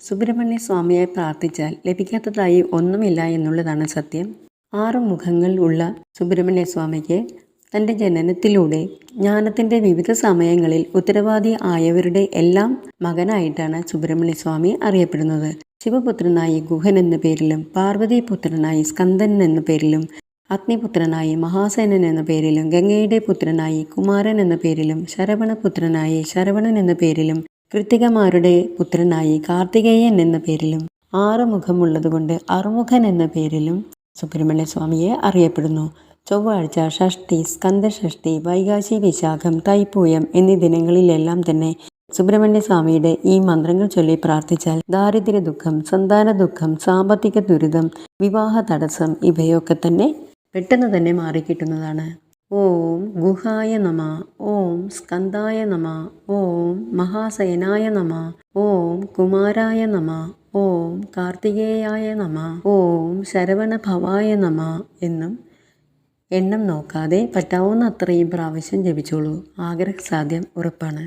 സുബ്രഹ്മണ്യ സ്വാമിയെ പ്രാർത്ഥിച്ചാൽ ലഭിക്കാത്തതായി ഒന്നുമില്ല എന്നുള്ളതാണ് സത്യം. ആറ് മുഖങ്ങൾ ഉള്ള സുബ്രഹ്മണ്യ സ്വാമിക്ക് തന്റെ ജനനത്തിലൂടെ ജ്ഞാനത്തിന്റെ വിവിധ സമയങ്ങളിൽ ഉത്തരവാദി ആയവരുടെ എല്ലാം മകനായിട്ടാണ് സുബ്രഹ്മണ്യ സ്വാമി അറിയപ്പെടുന്നത്. ശിവപുത്രനായി ഗുഹൻ എന്ന പേരിലും പാർവതീപുത്രനായി സ്കന്ദൻ എന്ന പേരിലും അഗ്നിപുത്രനായി മഹാസേനൻ എന്ന പേരിലും ഗംഗയുടെ പുത്രനായി കുമാരൻ എന്ന പേരിലും ശരവണപുത്രനായി ശരവണൻ എന്ന പേരിലും കൃത്തികമാരുടെ പുത്രനായി കാർത്തികേയൻ എന്ന പേരിലും ആറ് മുഖമുള്ളതുകൊണ്ട് അറുമുഖൻ എന്ന പേരിലും സുബ്രഹ്മണ്യ സ്വാമിയെ അറിയപ്പെടുന്നു. ചൊവ്വാഴ്ച ഷഷ്ടി സ്കന്ദഷഷ്ഠി വൈകാശി വിശാഖം തൈപ്പൂയം എന്നീ ദിനങ്ങളിലെല്ലാം തന്നെ സുബ്രഹ്മണ്യ സ്വാമിയുടെ ഈ മന്ത്രങ്ങൾ ചൊല്ലി പ്രാർത്ഥിച്ചാൽ ദാരിദ്ര്യ ദുഃഖം സന്താന ദുഃഖം സാമ്പത്തിക ദുരിതം വിവാഹ തടസ്സം ഇവയൊക്കെ തന്നെ പെട്ടെന്ന് തന്നെ മാറിക്കിട്ടുന്നതാണ്. ഓം ഗുഹായ നമ ഓം സ്കന്ദായ നമ ഓം മഹാസേനായ നമ ഓം കുമാരായ നമ ഓം കാർത്തികേയായ നമ ഓം ശരവണഭവായ നമ എന്നും എണ്ണം നോക്കാതെ പറ്റാവുന്ന അത്രയും പ്രാവശ്യം ജപിച്ചോളൂ. ആഗ്രഹസാധ്യം ഉറപ്പാണ്.